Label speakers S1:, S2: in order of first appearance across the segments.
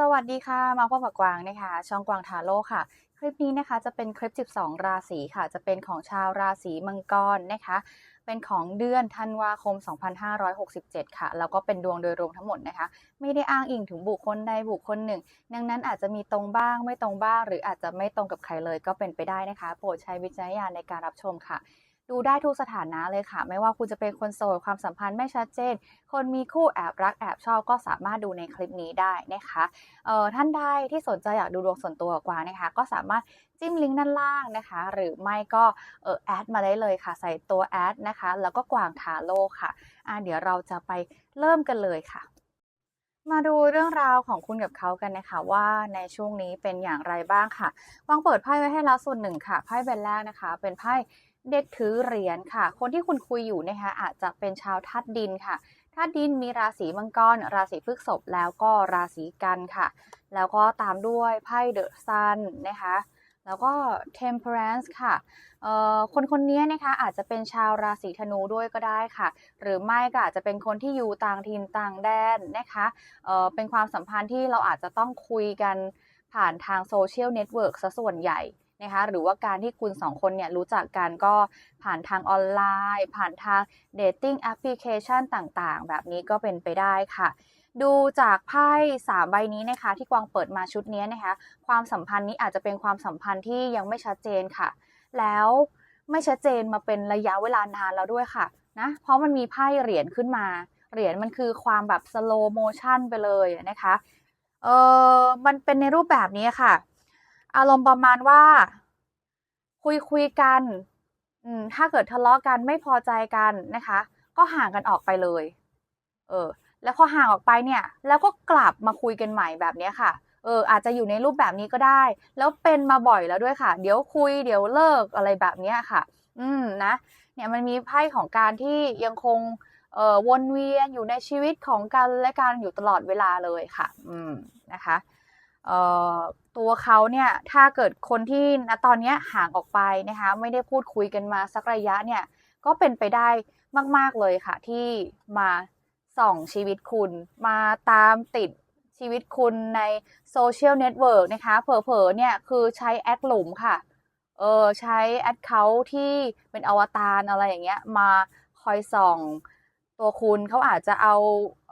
S1: สวัสดีค่ะ มาพบกับกวางนะคะ ช่องกวางทาโร่ค่ะ คลิปนี้นะคะจะเป็นคลิป 12 ราศีค่ะ จะเป็นของชาวราศีมังกรนะคะ เป็นของเดือนธันวาคม 2567 ค่ะ แล้วก็เป็นดวงโดยรวมทั้งหมดนะคะ ไม่ได้อ้างอิงถึงบุคคลใดบุคคลหนึ่ง ดังนั้นอาจจะมีตรงบ้างไม่ตรงบ้าง หรืออาจจะไม่ตรงกับใครเลยก็เป็นไปได้นะคะ โปรดใช้วิจารณญาณในการรับชมค่ะ ดูได้ทุกสถานะเลยค่ะ ไม่ว่าคุณจะเป็นคนโสดความสัมพันธ์ไม่ชัดเจน คนมีคู่แอบรักแอบชอบก็สามารถดูในคลิปนี้ได้นะคะเอ่อท่านใดที่สนใจอยากดูดวงส่วนตัวกว่านะคะ ก็สามารถจิ้มลิงก์ด้านล่างนะคะ หรือไม่ก็เออแอดมาได้เลยค่ะ ใส่ตัวแอดนะคะ แล้วก็กวางทาโร่ค่ะอะเดี๋ยวเราจะไปเริ่มกันเลยค่ะมาดูเรื่องราวของคุณกับเขากันนะคะว่าในช่วงนี้เป็นอย่างไรบ้างค่ะวางเปิดไพ่ไว้ให้แล้วส่วนหนึ่งค่ะไพ่ใบแรกนะคะ เป็นไพ่ เด็กถือเหรียญค่ะ คนที่คุณคุยอยู่นะคะอาจจะเป็นชาวธาตุดินค่ะธาตุดินมีราศีมังกร ราศีพฤษภแล้วก็ราศีกันค่ะ แล้วก็ตามด้วยไพ่เดอะซันนะคะแล้วก็ temperance ค่ะเอ่อคนคนนี้นะคะอาจจะเป็นชาวราศีธนูด้วยก็ได้ค่ะ หรือไม่ก็อาจจะเป็นคนที่อยู่ต่างถิ่นต่างแดนนะคะเอ่อเป็นความสัมพันธ์ที่เราอาจจะต้องคุยกันผ่านทางโซเชียลเน็ตเวิร์กซะส่วนใหญ่ นะคะหรือว่าการที่คุณสองคนเนี่ยรู้จักกันก็ผ่านทางออนไลน์ ผ่านทางเดทติ้งแอปพลิเคชันต่างๆ แบบนี้ก็เป็นไปได้ค่ะ ดูจากไพ่สามใบนี้นะคะ ที่กวางเปิดมาชุดนี้นะคะ ความสัมพันธ์นี้อาจจะเป็นความสัมพันธ์ที่ยังไม่ชัดเจนค่ะ แล้วไม่ชัดเจนมาเป็นระยะเวลานานแล้วด้วยค่ะนะเพราะมันมีไพ่เหรียญขึ้นมา เหรียญมันคือความแบบ slow motion ไปเลยนะคะเออมันเป็นในรูปแบบนี้ค่ะ อารมณ์ประมาณว่า คุยคุยกัน อืม ถ้าเกิดทะเลาะกันไม่พอใจกันนะคะ ก็ห่างกันออกไปเลย เออ แล้วพอห่างออกไปเนี่ย แล้วก็กลับมาคุยกันใหม่แบบนี้ค่ะ เออ อาจจะอยู่ในรูปแบบนี้ก็ได้ แล้วเป็นมาบ่อยแล้วด้วยค่ะ เดี๋ยวคุย เดี๋ยวเลิกอะไรแบบนี้ค่ะ อืมนะ เนี่ยมันมีไพ่ของการที่ยังคงเอ่อวนเวียนอยู่ในชีวิตของกันและกันอยู่ตลอดเวลาเลยค่ะ อืมนะคะ เอ่อ ตัวเขาเนี่ยถ้าเกิดคนที่ณตอนนี้ห่างออกไปนะคะไม่ได้พูดคุยกันมาสักระยะเนี่ยก็เป็นไปได้มาก ๆ เลยค่ะ ที่มาส่องชีวิตคุณ มาตามติดชีวิตคุณในโซเชียลเน็ตเวิร์กนะคะเผลอๆเนี่ยคือใช้แอคหลุมค่ะเออใช้แอดเขาที่เป็นอวตารอะไรอย่างเงี้ยมาคอยส่องตัวคุณเขาอาจจะเอา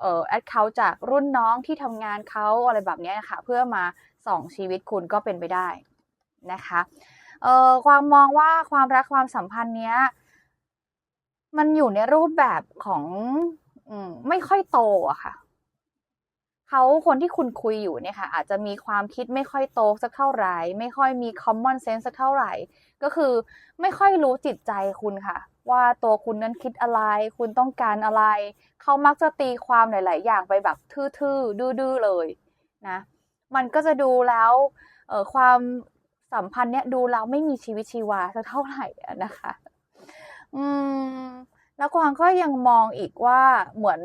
S1: เออแอดเขาจากรุ่นน้องที่ทำงานเขาอะไรแบบนี้ค่ะเพื่อมา สองชีวิตคุณก็เป็นไปได้นะคะเอ่อความมองว่าความรักความสัมพันธ์เนี้ย มันอยู่ในรูปแบบของอมไม่ค่อยโตอะค่ะเขาคนที่คุณคุยอยู่เนี่ยค่ะ อาจจะมีความคิดไม่ค่อยโตสักเท่าไหร่ ไม่ค่อยมี common sense สักเท่าไหร่ ก็คือไม่ค่อยรู้จิตใจคุณค่ะ ว่าตัวคุณนั้นคิดอะไร คุณต้องการอะไร เขามักจะตีความหลาย ๆ อย่างไปแบบทื่อๆดื้อๆเลยนะ มันก็จะดูแล้วเออความสัมพันธ์เนี่ยดูแล้วไม่มีชีวิตชีวาสักเท่าไหร่นะคะ อืม แล้วกวางก็ยังมองอีกว่าเหมือน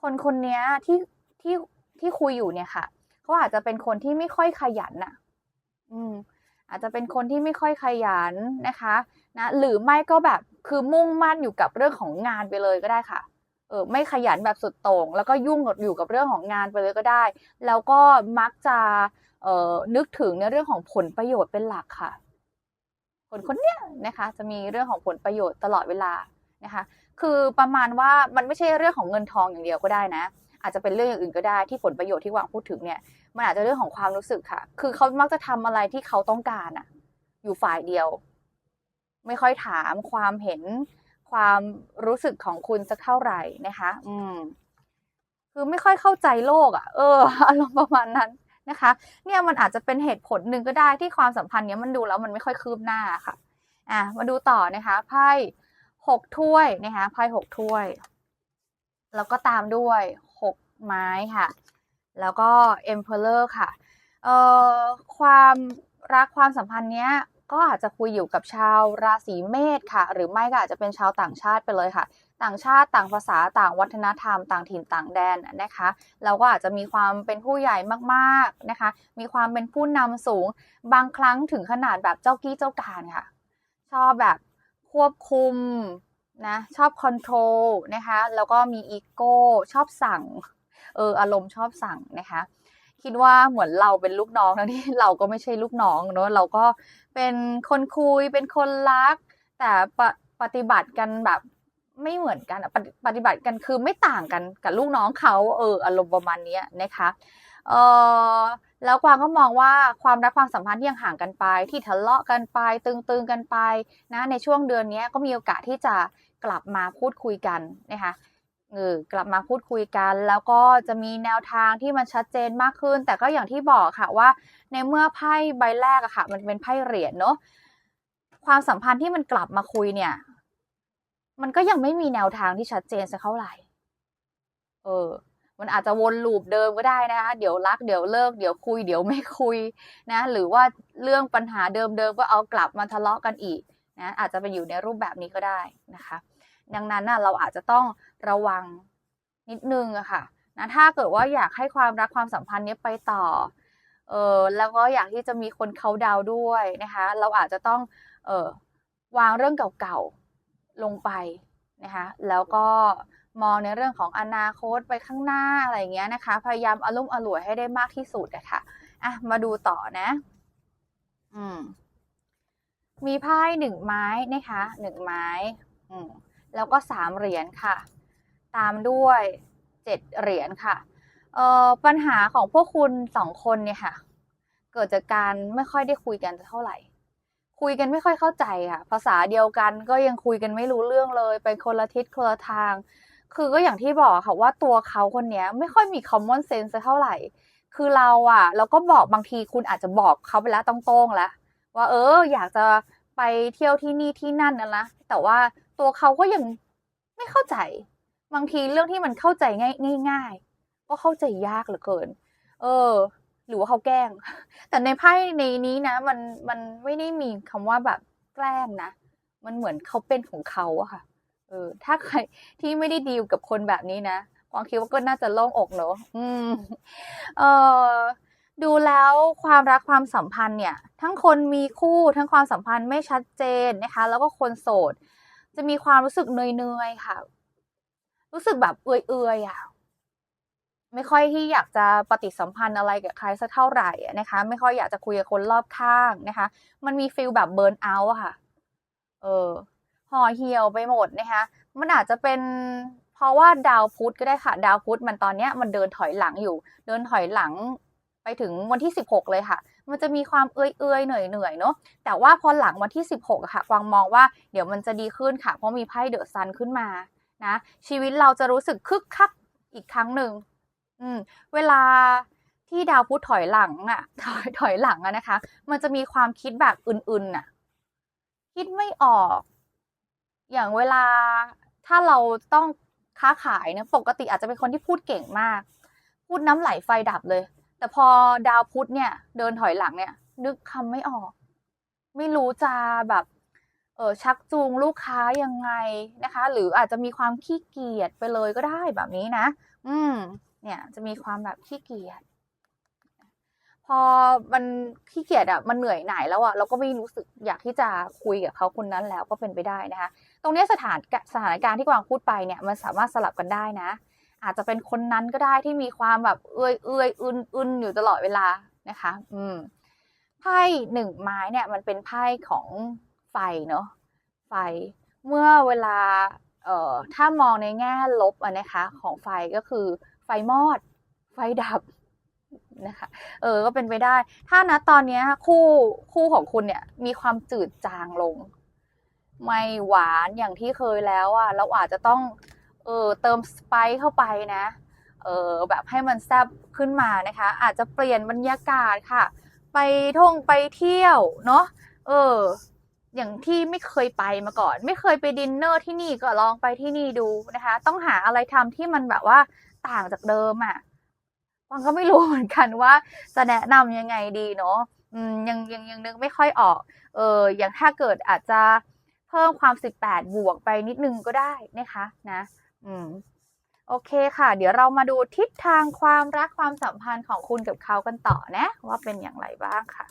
S1: คนคนเนี้ยที่ที่ที่คุยอยู่เนี่ยค่ะเขาอาจจะเป็นคนที่ไม่ค่อยขยันน่ะ อืม อาจจะเป็นคนที่ไม่ค่อยขยันนะคะ นะ หรือไม่ก็แบบคือมุ่งมั่นอยู่กับเรื่องของงานไปเลยก็ได้ค่ะ เออไม่ขยันแบบสุดโต่งแล้วก็ยุ่งกับอยู่กับเรื่องของงานไปเลยก็ได้ แล้วก็มักจะเออนึกถึงในเรื่องของผลประโยชน์เป็นหลักค่ะ คนคนเนี้ยนะคะจะมีเรื่องของผลประโยชน์ตลอดเวลานะคะ คือประมาณว่ามันไม่ใช่เรื่องของเงินทองอย่างเดียวก็ได้นะ อาจจะเป็นเรื่องอย่างอื่นก็ได้ที่ผลประโยชน์ที่วางพูดถึงเนี่ย มันอาจจะเรื่องของความรู้สึกค่ะ คือเขามักจะทำอะไรที่เขาต้องการอะอยู่ฝ่ายเดียว ไม่ค่อยถามความเห็น ความรู้สึกของคุณสักเท่าไหร่นะคะ อืม คือไม่ค่อยเข้าใจโลกอะเอออารมณ์ประมาณนั้นนะคะ เนี่ยมันอาจจะเป็นเหตุผลหนึ่งก็ได้ที่ความสัมพันธ์เนี้ยมันดูแล้วมันไม่ค่อยคืบหน้าค่ะ อะมาดูต่อนะคะไพ่หกถ้วยนะคะไพ่หกถ้วย แล้วก็ตามด้วยหกไม้ค่ะ แล้วก็ Emperor ค่ะ เอ่อความรักความสัมพันธ์เนี้ย ก็อาจจะคุยอยู่กับชาวราศีเมษค่ะ หรือไม่ก็อาจจะเป็นชาวต่างชาติไปเลยค่ะ ต่างชาติต่างภาษาต่างวัฒนธรรม ต่างถิ่นต่างแดนนะคะ เราก็อาจจะมีความเป็นผู้ใหญ่มากๆนะคะ มีความเป็นผู้นำสูง บางครั้งถึงขนาดแบบเจ้ากี้เจ้าการค่ะ ชอบแบบควบคุมนะชอบคอนโทรลนะคะ แล้วก็มีอีโก้ชอบสั่งเอออารมณ์ชอบสั่งนะคะ คิดว่าเหมือนเราเป็นลูกน้องทั้งที่เราก็ไม่ใช่ลูกน้องเนอะเราก็เป็นคนคุยเป็นคนรัก แต่ปปฏิบัติกันแบบไม่เหมือนกันปฏิปฏิบัติกันคือไม่ต่างกันกับลูกน้องเขาเอออารมณ์ประมาณนี้นะคะเออแล้วกวางก็มองว่าความรักความสัมพันธ์ที่ยังห่างกันไป ที่ทะเลาะกันไป ตึงๆกันไปนะในช่วงเดือนนี้ก็มีโอกาสที่จะกลับมาพูดคุยกันนะคะ เออกลับมาพูดคุยกัน แล้วก็จะมีแนวทางที่มันชัดเจนมากขึ้น แต่ก็อย่างที่บอกค่ะว่า ในเมื่อไพ่ใบแรกอะค่ะ มันเป็นไพ่เหรียญเนาะความสัมพันธ์ที่มันกลับมาคุยเนี่ย มันก็ยังไม่มีแนวทางที่ชัดเจนสักเท่าไหร่ เออ มันอาจจะวนลูปเดิมก็ได้นะคะเดี๋ยวรักเดี๋ยวเลิกเดี๋ยวคุย เดี๋ยวไม่คุยนะ หรือว่าเรื่องปัญหาเดิมๆก็เอากลับมาทะเลาะกันอีกนะอาจจะไปอยู่ในรูปแบบนี้ก็ได้นะคะ ดังนั้นนะเราอาจจะต้อง ระวังนิดนึงอะค่ะนะถ้าเกิดว่าอยากให้ความรักความสัมพันธ์นี้ไปต่อเออแล้วก็อยากที่จะมีคนเขาดาวด้วยนะคะ เราอาจจะต้องเออวางเรื่องเก่าๆลงไปนะคะแล้วก็มองในเรื่องของอนาคตไปข้างหน้าอะไรอย่างเงี้ยนะคะ พยายามอารมณ์อร่วยให้ได้มากที่สุดอะค่ะอะมาดูต่อนะ อืม มีไพ่หนึ่งไม้นะคะหนึ่งไม้ อืมแล้วก็สามเหรียญค่ะ ตามด้วยเจ็ดเหรียญค่ะเออปัญหาของพวกคุณสองคนเนี่ยค่ะ เกิดจากการไม่ค่อยได้คุยกันเท่าไหร่ คุยกันไม่ค่อยเข้าใจค่ะ ภาษาเดียวกันก็ยังคุยกันไม่รู้เรื่องเลย ไปคนละทิศคนละทาง คือก็อย่างที่บอกค่ะว่าตัวเขาคนนี้ไม่ค่อยมี common sense เท่าไหร่ คือเราอะเราก็บอกบางทีคุณอาจจะบอกเขาไปแล้วต้องโต้งแล้ว ว่าเออ อยากจะไปเที่ยวที่นี่ที่นั่นนะนะแต่ว่าตัวเขาก็ยังไม่เข้าใจ บางทีเรื่องที่มันเข้าใจง่ายง่ายๆก็เข้าใจยากเหลือเกิน เออ หรือว่าเขาแกล้ง แต่ในไพ่ในนี้นะ มันมันไม่ได้มีคำว่าแบบแกล้งนะ มันเหมือนเขาเป็นของเขาอะค่ะ เออ ถ้าใครที่ไม่ได้ดีลกับคนแบบนี้นะกวางคิดว่าก็น่าจะโล่งอกเนอะอืม เออดูแล้วความรักความสัมพันธ์เนี่ย ทั้งคนมีคู่ทั้งความสัมพันธ์ไม่ชัดเจนนะคะ แล้วก็คนโสด จะมีความรู้สึกเนยๆค่ะ รู้สึกแบบเอื่อยๆอะไม่ค่อยที่อยากจะปฏิสัมพันธ์อะไรกับใครสักเท่าไหร่นะคะ ไม่ค่อยอยากจะคุยกับคนรอบข้างนะคะ มันมีฟิลแบบเบิร์นเอาท์ค่ะ เออห่อเหี่ยวไปหมดนะคะ มันอาจจะเป็นเพราะว่าดาวพุธก็ได้ค่ะ ดาวพุธมันตอนเนี้ยมันเดินถอยหลังอยู่ เดินถอยหลังไปถึงวันที่ 16 เลยค่ะ มันจะมีความเอื้อยๆ เหนื่อยๆ เนาะ แต่ว่าพอหลังวันที่ 16ค่ะ กวางมองว่าเดี๋ยวมันจะดีขึ้นค่ะ เพราะมีไพ่เดอะซันขึ้นมา นะชีวิตเราจะรู้สึกคึกคักอีกครั้งหนึ่งอืมเวลาที่ดาวพุธถอยหลังอะถอยถอยหลังอะนะคะ มันจะมีความคิดแบบอื่นๆน่ะ คิดไม่ออก อย่างเวลาถ้าเราต้องค้าขายเนี่ยปกติอาจจะเป็นคนที่พูดเก่งมาก พูดน้ำไหลไฟดับเลย แต่พอดาวพุธเนี่ย เดินถอยหลังเนี่ย นึกคำไม่ออก ไม่รู้จะแบบ ชักจูงลูกค้ายังไงนะคะ หรืออาจจะมีความขี้เกียจไปเลยก็ได้แบบนี้นะ อืม เนี่ยจะมีความแบบขี้เกียจพอมันขี้เกียจอะมันเหนื่อยหน่ายแล้วอะเราก็ไม่รู้สึกอยากที่จะคุยกับเขาคนนั้นแล้วก็เป็นไปได้นะคะ ตรงนี้สถานสถานการณ์ที่กวางพูดไปเนี่ยมันสามารถสลับกันได้นะ อาจจะเป็นคนนั้นก็ได้ที่มีความแบบเอื้อยเอื้อยอึนอึนอยู่ตลอดเวลานะคะ อืมไพ่หนึ่งไม้เนี่ยมันเป็นไพ่ของ ไฟเนาะไฟ เมื่อเวลาเอ่อถ้ามองในแง่ลบอะนะคะ ของไฟก็คือไฟมอด ไฟดับนะคะ เออ ก็เป็นไปได้ ถ้านะตอนนี้คู่คู่ของคุณเนี่ย มีความจืดจางลง ไม่หวานอย่างที่เคยแล้วอะเราอาจจะต้อง เออเติมสไปซ์เข้าไปนะ เออแบบให้มันแซ่บขึ้นมานะคะ อาจจะเปลี่ยนบรรยากาศค่ะ ไปท่องไปเที่ยวเนาะ เออ อย่างที่ไม่เคยไปมาก่อน ไม่เคยไปดินเนอร์ที่นี่ก็ลองไปที่นี่ดูนะคะ ต้องหาอะไรทำที่มันแบบว่าต่างจากเดิมอะ่ะวังก็ไม่รู้เหมือนกันว่าจะแนะนำยังไงดีเนาะอืมยังยังยังนึกไม่ค่อยออก เอออย่างถ้าเกิดอาจจะเพิ่มความ 18 บวกไปนิดนึงก็ได้นะคะนะ อืมโอเคค่ะ เดี๋ยวเรามาดูทิศทางความรักความสัมพันธ์ของคุณกับเขากันต่อนะ ว่าเป็นอย่างไรบ้างค่ะ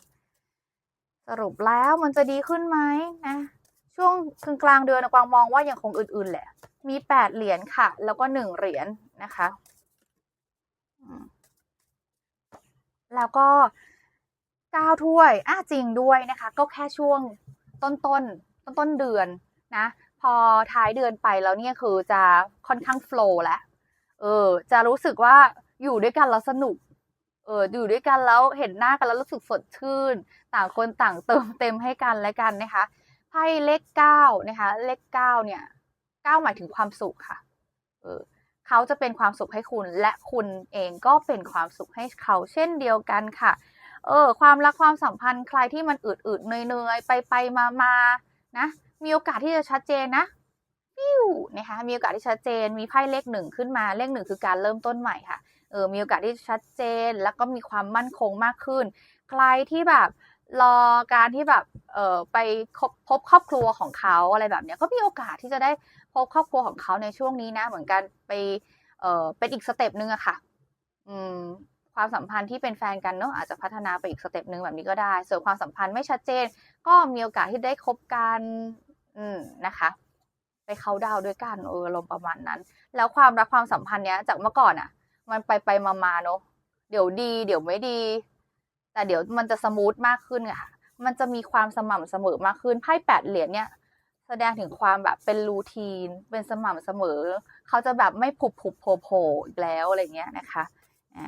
S1: สรุปแล้วมันจะดีขึ้นไหมนะ ช่วงกลางกลางเดือนกวางมองว่ายังคงอื่นๆแหละ มีแปดเหรียญค่ะ แล้วก็หนึ่งเหรียญนะคะ แล้วก็เก้าถ้วยอะจริงด้วยนะคะ ก็แค่ช่วงต้นต้นต้นต้นเดือนนะ พอท้ายเดือนไปแล้วเนี่ยคือจะค่อนข้างโฟล์แล้วเออ จะรู้สึกว่าอยู่ด้วยกันแล้วสนุก เอออยู่ด้วยกันแล้วเห็นหน้ากันแล้วรู้สึกสดชื่น ต่างคนต่างเติมเต็มให้กันและกันนะคะไพ่เลขเก้านะคะ เลขเก้าเนี่ยเก้าหมายถึงความสุขค่ะ เออเขาจะเป็นความสุขให้คุณ และคุณเองก็เป็นความสุขให้เขาเช่นเดียวกันค่ะ เออ ความรักความสัมพันธ์ใครที่มันอืดๆเนื่อยๆไปไปมามานะ มีโอกาสที่จะชัดเจนนะฟิวนะคะ มีโอกาสที่ชัดเจน มีไพ่เลขหนึ่งขึ้นมา เลขหนึ่งคือการเริ่มต้นใหม่ค่ะ เออมีโอกาสที่ชัดเจน แล้วก็มีความมั่นคงมากขึ้น ใครที่แบบรอการที่แบบเออไปพบครอบครัวของเขาอะไรแบบเนี้ยก็มีโอกาสที่จะได้พบครอบครัวของเขาในช่วงนี้นะ เหมือนกันไปเออเป็นอีกสเต็ปหนึ่งอะค่ะ อืมความสัมพันธ์ที่เป็นแฟนกันเนอะอาจจะพัฒนาไปอีกสเต็ปหนึ่งแบบนี้ก็ได้ ส่วนความสัมพันธ์ไม่ชัดเจน ก็มีโอกาสที่ได้คบกัน อืมนะคะ ไปเขาดาวด้วยกันเอออารมณ์ประมาณนั้น แล้วความรักความสัมพันธ์เนี้ยจากเมื่อก่อนอะ มันไปไปมามาเนอะเดี๋ยวดี เดี๋ยวไม่ดี แต่เดี๋ยวมันจะสมูทมากขึ้นอะค่ะ มันจะมีความสม่ำเสมอมากขึ้นไพ่แปดเหรียญเนี่ย แสดงถึงความแบบเป็นรูทีน เป็นสม่ำเสมอ เขาจะแบบไม่ผุบผุบโผล่โผล่อีกแล้วอะไรเงี้ยนะคะอ่า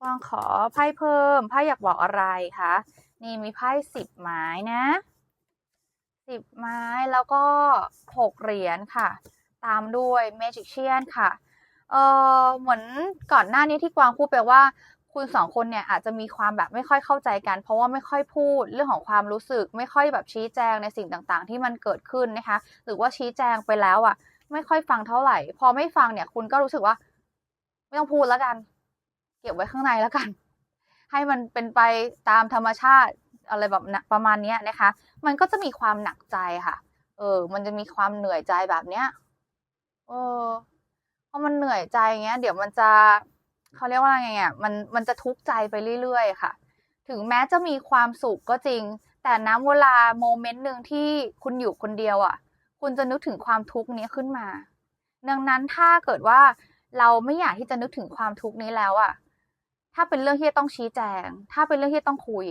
S1: กวางขอไพ่เพิ่มไพ่อยากบอกอะไรคะนี่มีไพ่สิบไม้นะสิบไม้แล้วก็หกเหรียญค่ะ ตามด้วยเมจิกเชียนค่ะ เออเหมือนก่อนหน้านี้ที่กวางพูดไปว่า คุณสองคนเนี่ยอาจจะมีความแบบไม่ค่อยเข้าใจกัน เพราะว่าไม่ค่อยพูดเรื่องของความรู้สึก ไม่ค่อยแบบชี้แจงในสิ่งต่างๆ ที่มันเกิดขึ้นนะคะ หรือว่าชี้แจงไปแล้วอะ ไม่ค่อยฟังเท่าไหร่ พอไม่ฟังเนี่ยคุณก็รู้สึกว่า ไม่ต้องพูดแล้วกัน เก็บไว้ข้างในแล้วกัน ให้มันเป็นไปตามธรรมชาติอะไรแบบนะประมาณนี้นะคะ มันก็จะมีความหนักใจค่ะ เออ มันจะมีความเหนื่อยใจแบบเนี้ย เออ อมันเหนื่อยใจเงี้ย เดี๋ยวมันจะเขาเรียกว่าไงอะมันมันจะทุกข์ใจไปเรื่อยๆค่ะ ถึงแม้จะมีความสุขก็จริง แต่น้ำเวลาโมเมนต์หนึ่งที่คุณอยู่คนเดียวอะ คุณจะนึกถึงความทุกข์นี้ขึ้นมา ดังนั้นถ้าเกิดว่าเราไม่อยากที่จะนึกถึงความทุกข์นี้แล้วอะ ถ้าเป็นเรื่องที่ต้องชี้แจง ถ้าเป็นเรื่องที่ต้องคุย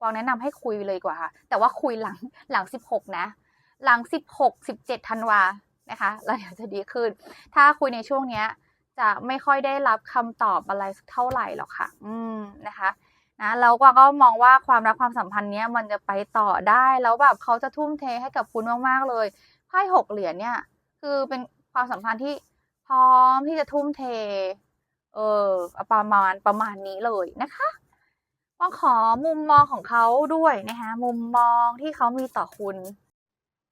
S1: วางแนะนำให้คุยเลยกว่าค่ะ แต่ว่าคุยหลังหลังสิบหกนะ หลังสิบหกสิบเจ็ดธันวา นะคะแล้วเดี๋ยวจะดีขึ้น ถ้าคุยในช่วงเนี้ย จะไม่ค่อยได้รับคำตอบอะไรสักเท่าไหร่หรอกค่ะ อืมนะคะนะแล้วกวางก็มองว่าความรักความสัมพันธ์เนี้ยมันจะไปต่อได้แล้วแบบเขาจะทุ่มเทให้กับคุณมากๆเลยไพ่หกเหรียญเนี่ย คือเป็นความสัมพันธ์ที่พร้อมที่จะทุ่มเท เออประมาณประมาณนี้เลยนะคะกวางขอมุมมองของเขาด้วยนะคะมุมมองที่เขามีต่อคุณ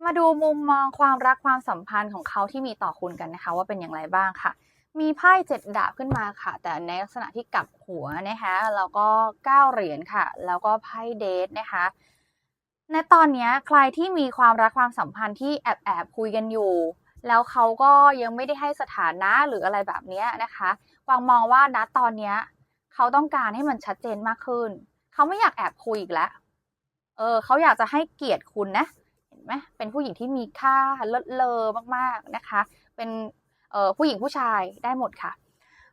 S1: มาดูมุมมองความรักความสัมพันธ์ของเขาที่มีต่อคุณกันนะคะ ว่าเป็นอย่างไรบ้างค่ะ มีไพ่เจ็ดดาบขึ้นมาค่ะ แต่ในลักษณะที่กลับหัวนะคะแล้วก็เก้าเหรียญค่ะ แล้วก็ไพ่เดทนะคะในตอนนี้ใครที่มีความรักความสัมพันธ์ที่แอบแอบคุยกันอยู่ แล้วเขาก็ยังไม่ได้ให้สถานะหรืออะไรแบบนี้นะคะกวางมองว่าณตอนนี้เขาต้องการให้มันชัดเจนมากขึ้น เขาไม่อยากแอบคุยอีกแล้ว เออเขาอยากจะให้เกียรติคุณนะเไหมเป็นผู้หญิงที่มีค่าเลิศเลอมากๆนะคะ เป็นผู้หญิงผู้ชายได้หมดค่ะ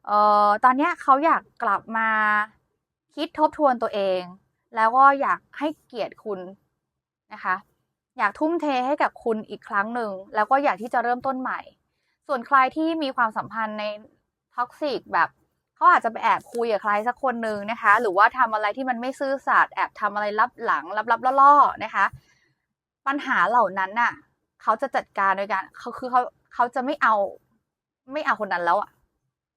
S1: ออตอนนี้เขาอยากกลับมาคิดทบทวนตัวเอง แล้วก็อยากให้เกียรติคุณนะคะ อยากทุ่มเทให้กับคุณอีกครั้งหนึ่ง แล้วก็อยากที่จะเริ่มต้นใหม่ ส่วนใครที่มีความสัมพันธ์ในท็อกซิกแบบเขาอาจจะไปแอบคุยกับใครสักคนหนึ่งนะคะ หรือว่าทำอะไรที่มันไม่ซื่อสัตย์แอบทำอะไรลับหลังลับๆล่อๆนะคะ ปัญหาเหล่านั้นน่ะ เขาจะจัดการโดยการเขาคือเขาเขาจะไม่เอา ไม่เอาคนนั้นแล้วอะ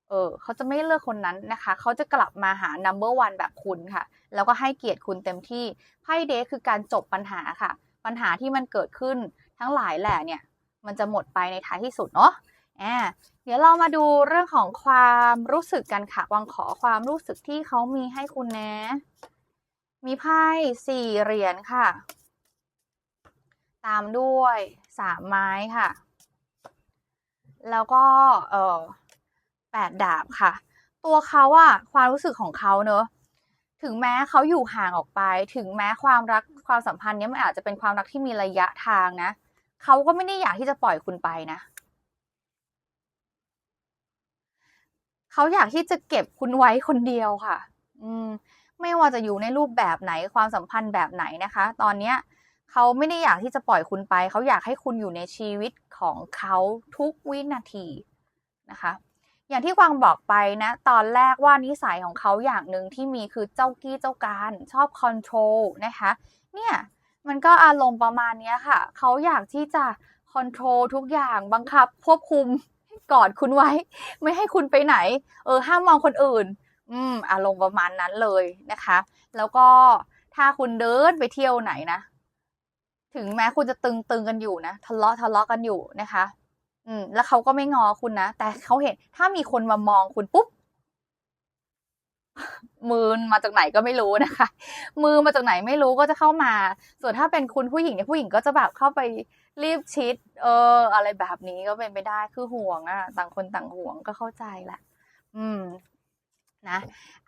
S1: เออ เขาจะไม่เลือกคนนั้นนะคะ เขาจะกลับมาหา number one แบบคุณค่ะ แล้วก็ให้เกียรติคุณเต็มที่ไพ่เดทคือการจบปัญหาค่ะ ปัญหาที่มันเกิดขึ้นทั้งหลายแหล่เนี่ย มันจะหมดไปในท้ายที่สุดเนาะอ่าเดี๋ยวเรามาดูเรื่องของความรู้สึกกันค่ะวังขอความรู้สึกที่เขามีให้คุณนะ มีไพ่สี่เหรียญค่ะ ตามด้วยสามไม้ค่ะ แล้วก็เออแปดดาบค่ะ ตัวเขาอะความรู้สึกของเขาเนอะถึงแม้เขาอยู่ห่างออกไป ถึงแม้ความรักความสัมพันธ์เนี้ยมันอาจจะเป็นความรักที่มีระยะทางนะเขาก็ไม่ได้อยากที่จะปล่อยคุณไปนะเขาอยากที่จะเก็บคุณไว้คนเดียวค่ะ อืม ไม่ว่าจะอยู่ในรูปแบบไหนความสัมพันธ์แบบไหนนะคะ ตอนเนี้ย เขาไม่ได้อยากที่จะปล่อยคุณไป เขาอยากให้คุณอยู่ในชีวิตของเขาทุกวินาทีนะคะ อย่างที่กวางบอกไปนะ ตอนแรกว่านิสัยของเขาอย่างหนึ่งที่มีคือเจ้ากี้เจ้าการชอบคอนโทรลนะคะ เนี่ยมันก็อารมณ์ประมาณนี้ค่ะ เขาอยากที่จะคอนโทรลทุกอย่างบังคับควบคุมกอดคุณไว้ ไม่ให้คุณไปไหน เออห้ามมองคนอื่น อืมอารมณ์ประมาณนั้นเลยนะคะ แล้วก็ถ้าคุณเดินไปเที่ยวไหนนะ ถึงแม้คุณจะตึงตึงกันอยู่นะทะเลาะทะเลาะกันอยู่นะคะ อืม แล้วเขาก็ไม่งอคุณนะแต่เขาเห็น ถ้ามีคนมามองคุณปุ๊บมือมาจากไหนก็ไม่รู้นะคะ มือมาจากไหนไม่รู้ก็จะเข้ามา ส่วนถ้าเป็นคุณผู้หญิงเนี่ยผู้หญิงก็จะแบบเข้าไปรีบชิด เออ อะไรแบบนี้ก็เป็นไปได้คือห่วงอะต่างคนต่างห่วงก็เข้าใจแหละ อืม นะ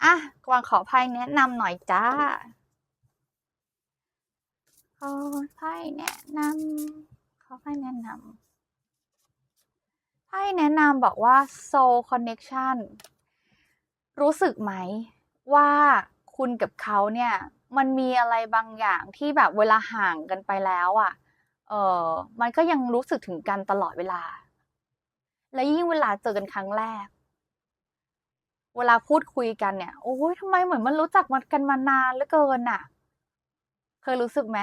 S1: อะกวางขอไพ่แนะนำหน่อยจ้า ขอไพ่แนะนำเขอไพ่แนะนำไพ่แนะนำบอกว่า soul connection รู้สึกไหมว่าคุณกับเขาเนี่ย มันมีอะไรบางอย่างที่แบบเวลาห่างกันไปแล้วอะ่ะ เออมันก็ยังรู้สึกถึงกันตลอดเวลา และยิ่งเวลาเจอกันครั้งแรก เวลาพูดคุยกันเนี่ย โอ้ยทำไมเหมือนมันรู้จักมันกันมานานเหลือเกินน่ะ เคยรู้สึกไหม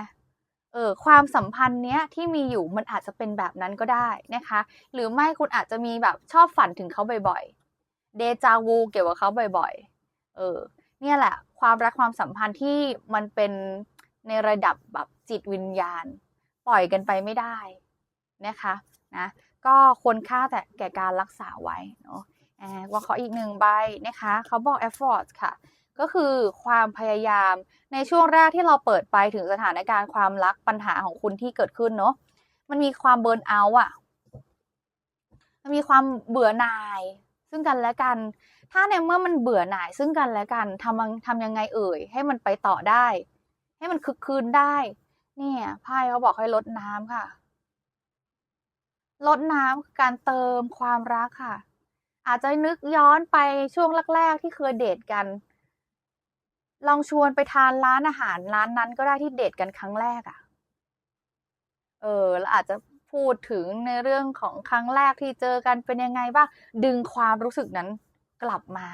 S1: เออความสัมพันธ์เนี้ยที่มีอยู่มันอาจจะเป็นแบบนั้นก็ได้นะคะ หรือไม่คุณอาจจะมีแบบชอบฝันถึงเขาบ่อยๆ เดจาวูเกี่ยวกับเขาบ่อยๆ เออ เนี่ยแหละ ความรักความสัมพันธ์ที่มันเป็นในระดับแบบจิตวิญญาณ ปล่อยกันไปไม่ได้นะคะนะก็ควรค่าแต่แก่การรักษาไว้เนาะอ่าว่าขออีกหนึ่งใบนะคะ เขาบอก effort ค่ะ ก็คือความพยายามในช่วงแรกที่เราเปิดไปถึงสถานการณ์ความรักปัญหาของคุณที่เกิดขึ้นเนาะมันมีความเบิร์นเอาท์อะมันมีความเบื่อหน่าย ซึ่งกันและกัน ถ้าในเมื่อมันเบื่อหน่าย ซึ่งกันและกันทำทำยังไงเอ่ย ให้มันไปต่อได้ ให้มันคึกคืนได้ เนี่ยไพ่เขาบอกให้ลดน้ำค่ะ ลดน้ำคือการเติมความรักค่ะ อาจจะนึกย้อนไปช่วงแรกๆที่เคยเดทกัน ลองชวนไปทานร้านอาหารร้านนั้นก็ได้ที่เดทกันครั้งแรกอะ่ะ เออแล้วอาจจะพูดถึงในเรื่องของครั้งแรกที่เจอกันเป็นยังไงบ้างดึงความรู้สึกนั้นกลับมา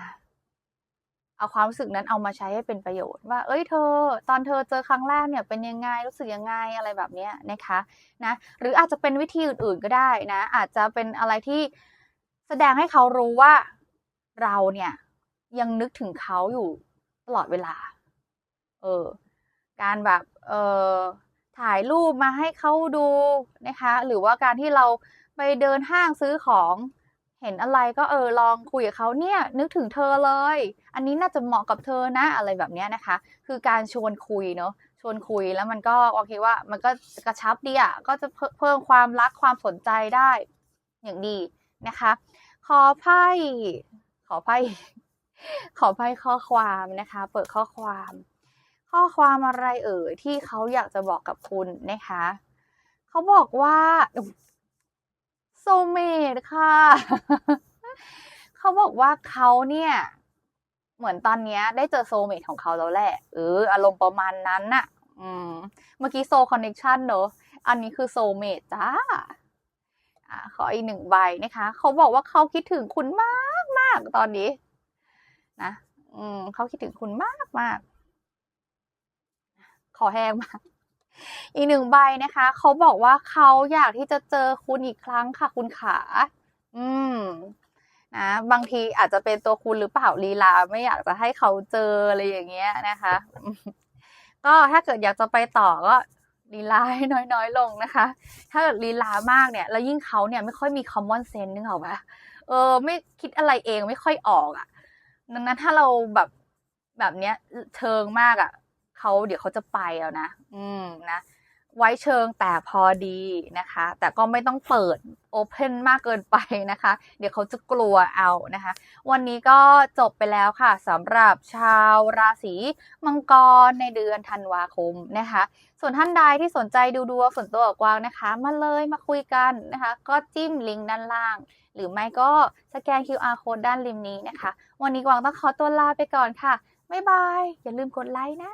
S1: เอาความรู้สึกนั้นเอามาใช้ให้เป็นประโยชน์ว่า เอ้ยเธอ ตอนเธอเจอครั้งแรกเนี่ยเป็นยังไงรู้สึกยังไงอะไรแบบเนี้ยนะคะนะหรืออาจจะเป็นวิธีอื่น ๆก็ได้นะ อาจจะเป็นอะไรที่แสดงให้เขารู้ว่าเราเนี่ยยังนึกถึงเขาอยู่ ตลอดเวลา เออ การแบบ เออถ่ายรูปมาให้เขาดูนะคะ หรือว่าการที่เราไปเดินห้างซื้อของเห็นอะไรก็เออลองคุยกับเขาเนี่ย นึกถึงเธอเลย อันนี้น่าจะเหมาะกับเธอนะอะไรแบบนี้นะคะ คือการชวนคุยเนาะชวนคุยแล้วมันก็โอเคว่า มันก็กระชับดีอะก็จะเพิ่มความรักความสนใจได้ อย่างดีนะคะ ขอไพ่ขอไพ่ ขอไพ่ข้อความนะคะ เปิดข้อความ ข้อความอะไรเอ่ยที่เขาอยากจะบอกกับคุณนะคะ เขาบอกว่าโซเมดค่ะ เขาบอกว่าเขาเนี่ยเหมือนตอนนี้ได้เจอโซเมดของเขาแล้วแหละ เออ อารมณ์ประมาณนั้นน่ะ อืม เมื่อกี้โซคอนเนคชันเนอะ อันนี้คือโซเมดจ้าอ่าขออีกหนึ่งใบนะคะ เขาบอกว่าเขาคิดถึงคุณมากมากตอนนี้ นะอืมเขาคิดถึงคุณมากมากขอแห้งมากอีกหนึ่งใบนะคะเขาบอกว่าเขาอยากที่จะเจอคุณอีกครั้งค่ะ คุณขา อืมนะบางทีอาจจะเป็นตัวคุณหรือเปล่าลีลา ไม่อยากจะให้เขาเจออะไรอย่างเงี้ยนะคะ ก็ถ้าเกิดอยากจะไปต่อก็ลีลาให้น้อยๆ ลงนะคะ ถ้าเกิดลีลามากเนี่ย แล้วยิ่งเขาเนี่ยไม่ค่อยมี common sense นึกออกปะเออ ไม่คิดอะไรเองไม่ค่อยออกอะ่ะ ดังนั้นถ้าเราแบบแบบเนี้ยเชิงมากอะ่ะเขาเดี๋ยวเขาจะไปแล้วนะ อืมนะ ไว้เชิงแต่พอดีนะคะ แต่ก็ไม่ต้องเปิดโอเพนมากเกินไปนะคะ เดี๋ยวเขาจะกลัวเอานะคะ วันนี้ก็จบไปแล้วค่ะสำหรับชาวราศีมังกรในเดือนธันวาคมนะคะ ส่วนท่านใดที่สนใจดูดวงส่วนตัวกับกวางนะคะ มาเลยมาคุยกันนะคะ ก็จิ้มลิงก์ด้านล่าง หรือไม่ก็สแกน QR code ด้านริมนี้นะคะ วันนี้กวางต้องขอตัวลาไปก่อนค่ะบ๊ายบาย อย่าลืมกดไลค์นะ